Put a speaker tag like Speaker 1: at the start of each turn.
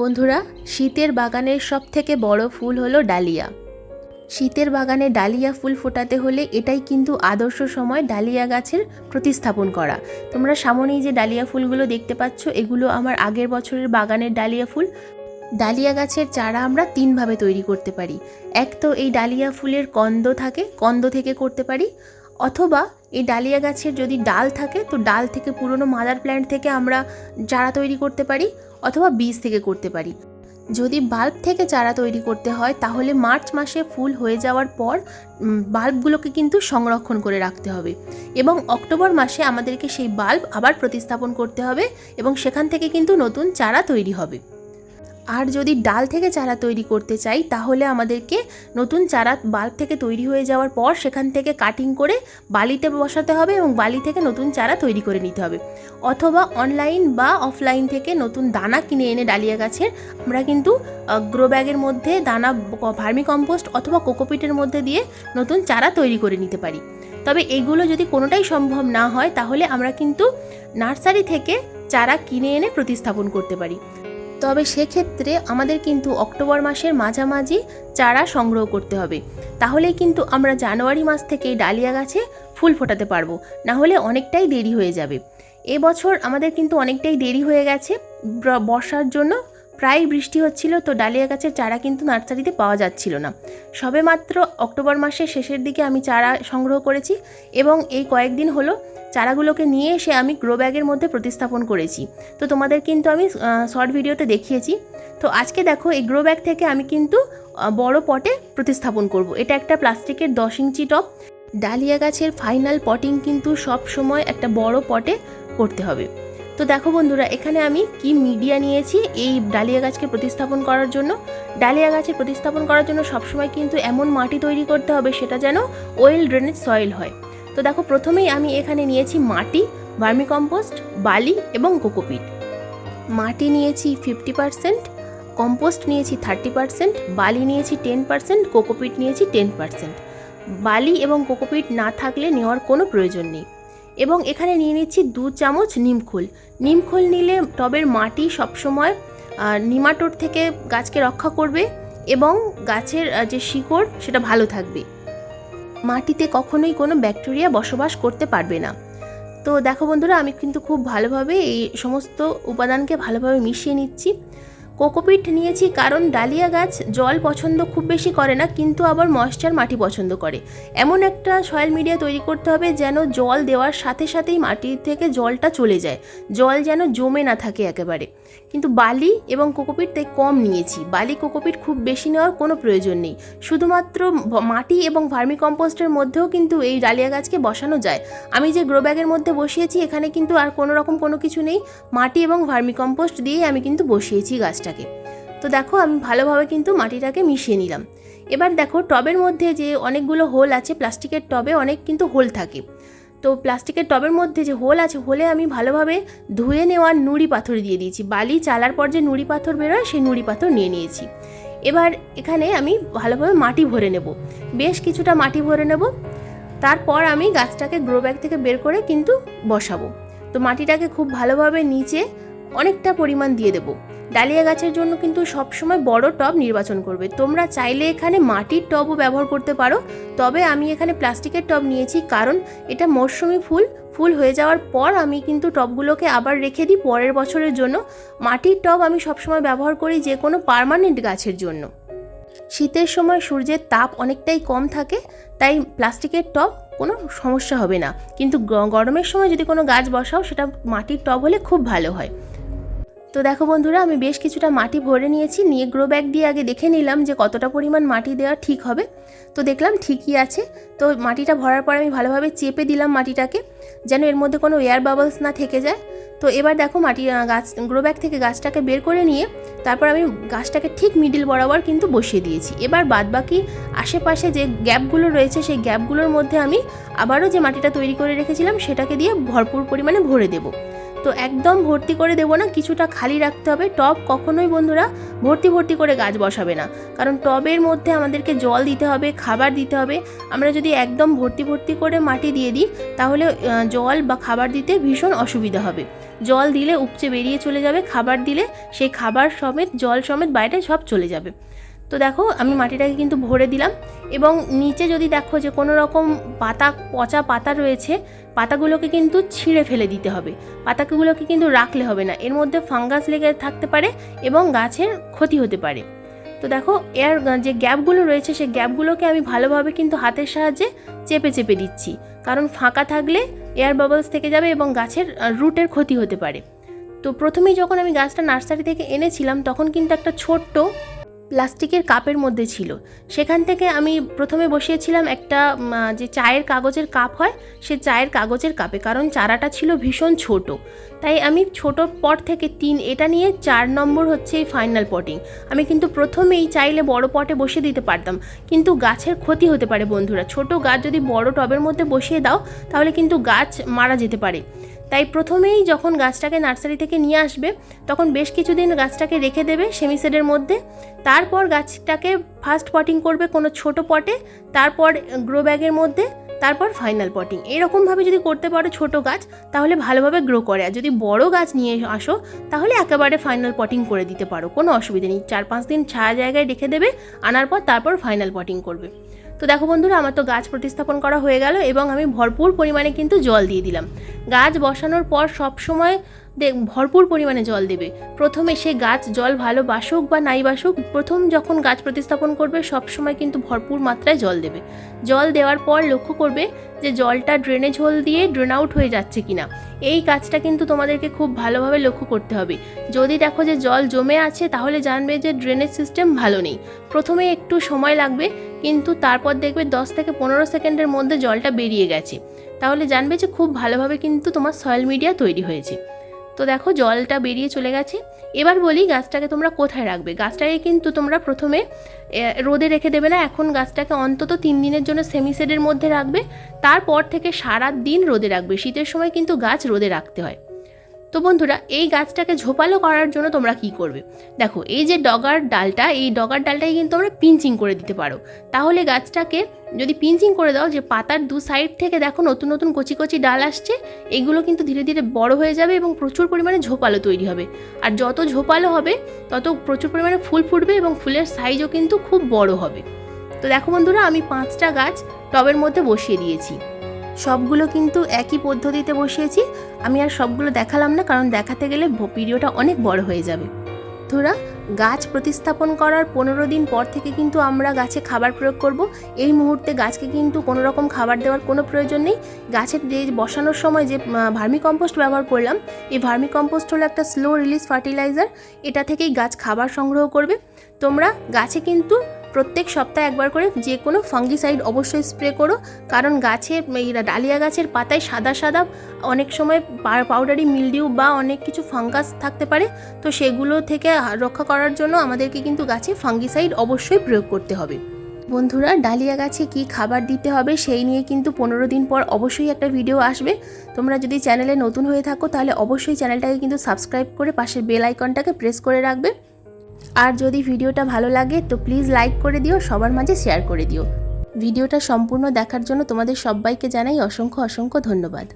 Speaker 1: বন্ধুরা, শীতের বাগানের সব থেকে বড় ফুল হলো ডালিয়া। শীতের বাগানে ডালিয়া ফুল ফোটাতে হলে এটাই কিন্তু আদর্শ সময় ডালিয়া গাছের প্রতিস্থাপন করা। তোমরা সামনেই যে ডালিয়া ফুলগুলো দেখতে পাচ্ছ, এগুলো আমার আগের বছরের বাগানের ডালিয়া ফুল। ডালিয়া গাছের চারা আমরা তিনভাবে তৈরি করতে পারি। এক তো এই ডালিয়া ফুলের কন্দ থাকে, কন্দ থেকে করতে পারি। অথবা এই ডালিয়া গাছের যদি ডাল থাকে, তো ডাল থেকে পুরনো মাদার প্ল্যান্ট থেকে আমরা চারা তৈরি করতে পারি। অথবা বীজ থেকে করতে পারি। যদি বাল্ব থেকে চারা তৈরি করতে হয়, তাহলে মার্চ মাসে ফুল হয়ে যাওয়ার পর বাল্বগুলোকে কিন্তু সংরক্ষণ করে রাখতে হবে। এবং অক্টোবর মাসে আমাদেরকে সেই বাল্ব আবার প্রতিস্থাপন করতে হবে এবং সেখান থেকে কিন্তু নতুন চারা তৈরি হবে। আর যদি ডাল থেকে চারা তৈরি করতে চাই, তাহলে আমাদেরকে নতুন চারা বাল্ব থেকে তৈরি হয়ে যাওয়ার পর সেখান থেকে কাটিং করে বালিতে বসাতে হবে এবং বালি থেকে নতুন চারা তৈরি করে নিতে হবে। অথবা অনলাইন বা অফলাইন থেকে নতুন দানা কিনে এনে ডালিয়া গাছের, আমরা কিন্তু গ্রো ব্যাগের মধ্যে দানা ভার্মি কম্পোস্ট অথবা কোকোপিটের মধ্যে দিয়ে নতুন চারা তৈরি করে নিতে পারি। তবে এগুলো যদি কোনোটাই সম্ভব না হয়, তাহলে আমরা কিন্তু নার্সারি থেকে চারা কিনে এনে প্রতিস্থাপন করতে পারি। তবে সেক্ষেত্রে আমাদের কিন্তু অক্টোবর মাসের মাঝামাঝি চারা সংগ্রহ করতে হবে। তাহলেই কিন্তু আমরা জানুয়ারি মাস থেকেই ডালিয়া গাছে ফুল ফোটাতে পারব। না হলে অনেকটাই দেরি হয়ে যাবে। এবছর আমাদের কিন্তু অনেকটাই দেরি হয়ে গেছে বর্ষার জন্য প্রায় বৃষ্টি হচ্ছিল, তো ডালিয়া গাছের চারা কিন্তু নার্সারিতে পাওয়া যাচ্ছিল না। সবে মাত্র অক্টোবর মাসের শেষের দিকে আমি চারা সংগ্রহ করেছি এবং এই কয়েকদিন হলো চারাগুলোকে নিয়ে এসে আমি গ্রো ব্যাগের মধ্যে প্রতিস্থাপন করেছি। তো তোমাদের কিন্তু আমি শর্ট ভিডিওতে দেখিয়েছি। তো আজকে দেখো এই গ্রো ব্যাগ থেকে আমি কিন্তু বড় পটে প্রতিস্থাপন করব। এটা একটা প্লাস্টিকের দশ ইঞ্চি টপ ডালিয়া গাছের ফাইনাল পটিং কিন্তু সব সময় একটা বড় পটে করতে হবে। তো দেখো বন্ধুরা, এখানে আমি কি মিডিয়া নিয়েছি এই ডালিয়া গাছকে প্রতিস্থাপন করার জন্য। ডালিয়া গাছে প্রতিস্থাপন করার জন্য সবসময় কিন্তু এমন মাটি তৈরি করতে হবে সেটা যেন ওয়েল ড্রেনেজ সয়েল হয়। তো দেখো, প্রথমেই আমি এখানে নিয়েছি মাটি ভার্মি কম্পোস্ট বালি এবং কোকোপিট মাটি নিয়েছি ফিফটি পারসেন্ট কম্পোস্ট নিয়েছি থার্টি পারসেন্ট বালি নিয়েছি টেন পারসেন্ট কোকোপিট নিয়েছি টেন পারসেন্ট বালি এবং কোকোপিট না থাকলে নেওয়ার কোনো প্রয়োজন নেই। এবং এখানে নিয়ে নিচ্ছি দু চামচ নিমখোল নিমখোল নিলে টবের মাটি সবসময় আহ, নিমাটোড থেকে গাছকে রক্ষা করবে এবং গাছের যে শিকড় সেটা ভালো থাকবে। মাটিতে কখনোই কোনো ব্যাকটেরিয়া বসবাস করতে পারবে না। তো দেখো বন্ধুরা আমি কিন্তু খুব ভালোভাবে এই সমস্ত উপাদানকে ভালোভাবে মিশিয়ে নিচ্ছি। কোকোপিট নিয়েছি কারণ ডালিয়া গাছ জল পছন্দ খুব বেশি করে না, কিন্তু আবার ময়েশ্চার মাটি পছন্দ করে। এমন একটা সয়েল মিডিয়া তৈরি করতে হবে যেন জল দেওয়ার সাথে সাথেই মাটি থেকে জলটা চলে যায়, জল যেন জমে না থাকে একেবারে। কিন্তু বালি এবং কোকোপিট তাই কম নিয়েছি, বালি কোকোপিট খুব বেশি নেওয়ার কোনো প্রয়োজন নেই। শুধুমাত্র মাটি এবং ভার্মি কম্পোস্টের মধ্যেও কিন্তু এই ডালিয়া গাছকে বসানো যায়। আমি যে গ্রো ব্যাগের মধ্যে বসিয়েছি, এখানে কিন্তু আর কোনো রকম কোনো কিছু নেই। মাটি এবং ভার্মি কম্পোস্ট দিয়েই আমি কিন্তু বসিয়েছি গাছটাকে তো দেখো, আমি ভালোভাবে কিন্তু মাটিটাকে মিশিয়ে নিলাম। এবার দেখো, টবের মধ্যে যে অনেকগুলো হোল আছে, প্লাস্টিকের টবে অনেক কিন্তু হোল থাকে। তো প্লাস্টিকের টবের মধ্যে যে হোল আছে, হোলে আমি ভালোভাবে ধুয়ে নেওয়ার নুড়ি পাথর দিয়ে দিয়েছি। বালি চালার পর যে নুড়ি পাথর বেরোয়, সেই নুড়ি পাথর নিয়ে নিয়েছি। এবার এখানে আমি ভালোভাবে মাটি ভরে নেব। বেশ কিছুটা মাটি ভরে নেব। তারপর আমি গাছটাকে গ্রো ব্যাগ থেকে বের করে কিন্তু বসাবো। তো মাটিটাকে খুব ভালোভাবে নিচে অনেকটা পরিমাণ দিয়ে দেবো। ডালিয়া গাছের জন্য কিন্তু সবসময় বড় টব নির্বাচন করবে। তোমরা চাইলে এখানে মাটির টবও ব্যবহার করতে পারো। তবে আমি এখানে প্লাস্টিকের টব নিয়েছি কারণ এটা মরশুমি ফুল। ফুল হয়ে যাওয়ার পর আমি কিন্তু টবগুলোকে আবার রেখে দিই পরের বছরের জন্য। মাটির টব আমি সবসময় ব্যবহার করি যে কোনো পার্মানেন্ট গাছের জন্য। শীতের সময় সূর্যের তাপ অনেকটাই কম থাকে, তাই প্লাস্টিকের টব কোনো সমস্যা হবে না। কিন্তু গরমের সময় যদি কোনো গাছ বসাও সেটা মাটির টব হলে খুব ভালো হয়। তো দেখো বন্ধুরা, আমি বেশ কিছুটা মাটি ভরে নিয়েছি, নিয়ে গ্রো ব্যাগ দিয়ে আগে দেখে নিলাম যে কতটা পরিমাণ মাটি দেওয়া ঠিক হবে। তো দেখলাম ঠিকই আছে। তো মাটিটা ভরার পর আমি ভালোভাবে চেপে দিলাম মাটিটাকে, যেন এর মধ্যে কোনো এয়ার বাবলস না থেকে যায়। তো এবার দেখো মাটি গাছ গ্রো ব্যাগ থেকে গাছটাকে বের করে নিয়ে, তারপর আমি গাছটাকে ঠিক মিডিল বরাবর কিন্তু বসিয়ে দিয়েছি। এবার বাদবাকি আশেপাশে যে গ্যাপগুলো রয়েছে, সেই গ্যাপগুলোর মধ্যে আমি আবারও যে মাটিটা তৈরি করে রেখেছিলাম, সেটাকে দিয়ে ভরপুর পরিমাণে ভরে দেব। তো একদম ভর্তি করে দেবো না, কিছুটা খালি রাখতে হবে। টব কখনোই বন্ধুরা ভর্তি ভর্তি করে গাছ বসাবে না। কারণ টবের মধ্যে আমাদেরকে জল দিতে হবে, খাবার দিতে হবে। আমরা যদি একদম ভর্তি ভর্তি করে মাটি দিয়ে দিই, তাহলে জল বা খাবার দিতে ভীষণ অসুবিধা হবে। জল দিলে উপচে বেরিয়ে চলে যাবে, খাবার দিলে সেই খাবার সমেত, জল সমেত বাইরে সব চলে যাবে। তো দেখো, আমি মাটিটাকে কিন্তু ভরে দিলাম এবং নিচে যদি দেখো যে কোনো রকম পাতা, পচা পাতা রয়েছে, পাতাগুলোকে কিন্তু ছিঁড়ে ফেলে দিতে হবে। পাতাগুলোকে কিন্তু রাখলে হবে না। এর মধ্যে ফাঙ্গাস লেগে থাকতে পারে এবং গাছের ক্ষতি হতে পারে। তো দেখো, এর যে গ্যাপগুলো রয়েছে, সেই গ্যাপগুলোকে আমি ভালোভাবে কিন্তু হাতের সাহায্যে চেপে চেপে দিচ্ছি। কারণ ফাঁকা থাকলে এয়ার বাবলস থেকে যাবে এবং গাছের রুটের ক্ষতি হতে পারে। তো প্রথমেই যখন আমি গাছটা নার্সারি থেকে এনেছিলাম, তখন কিন্তু একটা ছোট্ট প্লাস্টিকের কাপের মধ্যে ছিল। সেখান থেকে আমি প্রথমে বসিয়েছিলাম একটা যে চায়ের কাগজের কাপ হয়, সে চায়ের কাগজের কাপে, কারণ চারাটা ছিল ভীষণ ছোট। তাই আমি ছোট পট থেকে তিন, এটা নিয়ে চার নম্বর হচ্ছে এই ফাইনাল পটিং আমি কিন্তু প্রথমেই চাইলে বড় পটে বসিয়ে দিতে পারতাম, কিন্তু গাছের ক্ষতি হতে পারে বন্ধুরা। ছোট গাছ যদি বড় টবের মধ্যে বসিয়ে দাও, তাহলে কিন্তু গাছ মারা যেতে পারে। তাই প্রথমেই যখন গাছটাকে নার্সারি থেকে নিয়ে আসবে, তখন বেশ কিছুদিন গাছটাকে রেখে দেবে সেমিসেডের মধ্যে। তারপর গাছটাকে ফার্স্ট পটিং করবে কোনো ছোট পটে, তারপর গ্রো ব্যাগের মধ্যে, তারপর ফাইনাল পটিং। এরকমভাবে যদি করতে পারো ছোট গাছ, তাহলে ভালোভাবে গ্রো করে। আর যদি বড় গাছ নিয়ে আসো, তাহলে একেবারে ফাইনাল পটিং করে দিতে পারো। কোনো অসুবিধা নেই। চার পাঁচ দিন ছায়া জায়গায় রেখে দেবে, আনার পর তারপর ফাইনাল পটিং করবে। তো দেখো বন্ধুরা, আমার তো গাছ প্রতিস্থাপন করা হয়ে গেল এবং আমি ভরপুর পরিমাণে কিন্তু জল দিয়ে দিলাম। গাছ বসানোর পর সব সময় দেখ ভরপুর পরিমাণে জল দেবে। প্রথমে সে গাছ জল ভালো বাসুক বা নাই বাসুক, প্রথম যখন গাছ প্রতিস্থাপন করবে সব সময় কিন্তু ভরপুর মাত্রায় জল দেবে। জল দেওয়ার পর লক্ষ্য করবে যে জলটা ড্রেনেজ হোল দিয়ে ড্রেন আউট হয়ে যাচ্ছে কিনা। এই কাজটা কিন্তু তোমাদেরকে খুব ভালোভাবে লক্ষ্য করতে হবে। যদি দেখো যে জল জমে আছে, তাহলে জানবে যে ড্রেনেজ সিস্টেম ভালো নেই। প্রথমে একটু সময় লাগবে কিন্তু তারপর দেখবে দশ থেকে পনেরো সেকেন্ডের মধ্যে জলটা বেরিয়ে গেছে। তাহলে জানবে যে খুব ভালোভাবে কিন্তু তোমার সয়েল মিডিয়া তৈরি হয়েছে। তো দেখো জলটা বেরিয়ে চলে গেছে। এবার বলি গাছটাকে তোমরা কোথায় রাখবে? গাছটাকে কিন্তু তোমরা প্রথমে রোদে রেখে দেবে না। এখন গাছটাকে অন্তত তিন দিনের জন্য সেমিসেডের মধ্যে রাখবে। তারপর থেকে সারা দিন রোদে রাখবে। শীতের সময় কিন্তু গাছ রোদে রাখতে হয়। তো বন্ধুরা, এই গাছটাকে ঝোপালো করার জন্য তোমরা কি করবে? দেখো, এই যে ডগার ডালটা, এই ডগার ডালটাকে কিন্তু তোমরা পিঞ্চিং করে দিতে পারো। তাহলে গাছটাকে যদি পিঞ্চিং করে দাও, যে পাতার দু সাইড থেকে দেখো নতুন নতুন কচি কচি ডাল আসছে, এগুলো কিন্তু ধীরে ধীরে বড় হয়ে যাবে এবং প্রচুর পরিমাণে ঝোপালো তৈরি হবে। আর যত ঝোপালো হবে, তত প্রচুর পরিমাণে ফুল ফুটবে এবং ফুলের সাইজও কিন্তু খুব বড় হবে। তো দেখো বন্ধুরা, আমি পাঁচটা গাছ টবের মধ্যে বসিয়ে দিয়েছি। সবগুলো কিন্তু একই পদ্ধতিতে বসিয়েছি। আমি আর সবগুলো দেখালাম না, কারণ দেখাতে গেলে ভিডিওটা অনেক বড় হয়ে যাবে। ধরা গাছ প্রতিস্থাপন করার পনেরো দিন পর থেকে কিন্তু আমরা গাছে খাবার প্রয়োগ করব। এই মুহূর্তে গাছকে কিন্তু কোনো রকম খাবার দেওয়ার কোনো প্রয়োজন নেই। গাছের যে বসানোর সময় যে ভার্মি কম্পোস্ট ব্যবহার করলাম, এই ভার্মি কম্পোস্ট হলো একটা স্লো রিলিজ ফার্টিলাইজার। এটা থেকেই গাছ খাবার সংগ্রহ করবে। তোমরা গাছে কিন্তু প্রত্যেক সপ্তাহে একবার করে যে কোনো ফাঙ্গিসাইড অবশ্যই স্প্রে করো। কারণ গাছের ডালিয়া গাছের পাতায় সাদা সাদা অনেক সময় পাউডারি মিলডিউ বা অনেক কিছু ফাঙ্গাস থাকতে পারে। তো সেগুলো থেকে রক্ষা করার জন্য আমাদেরকে কিন্তু গাছে ফাঙ্গিসাইড অবশ্যই প্রয়োগ করতে হবে। বন্ধুরা, ডালিয়া গাছে কি খাবার দিতে হবে সেই নিয়ে কিন্তু পনেরো দিন পর অবশ্যই একটা ভিডিও আসবে। তোমরা যদি চ্যানেলে নতুন হয়ে থাকো, তাহলে অবশ্যই চ্যানেলটাকে কিন্তু সাবস্ক্রাইব করে পাশের বেল আইকনটাকে প্রেস করে রাখবে। আর যদি ভিডিওটা ভালো লাগে, তো প্লিজ লাইক করে দিও, সবার মাঝে শেয়ার করে দিও। ভিডিওটা সম্পূর্ণ দেখার জন্য তোমাদের সবাইকে জানাই অসংখ্য অসংখ্য ধন্যবাদ।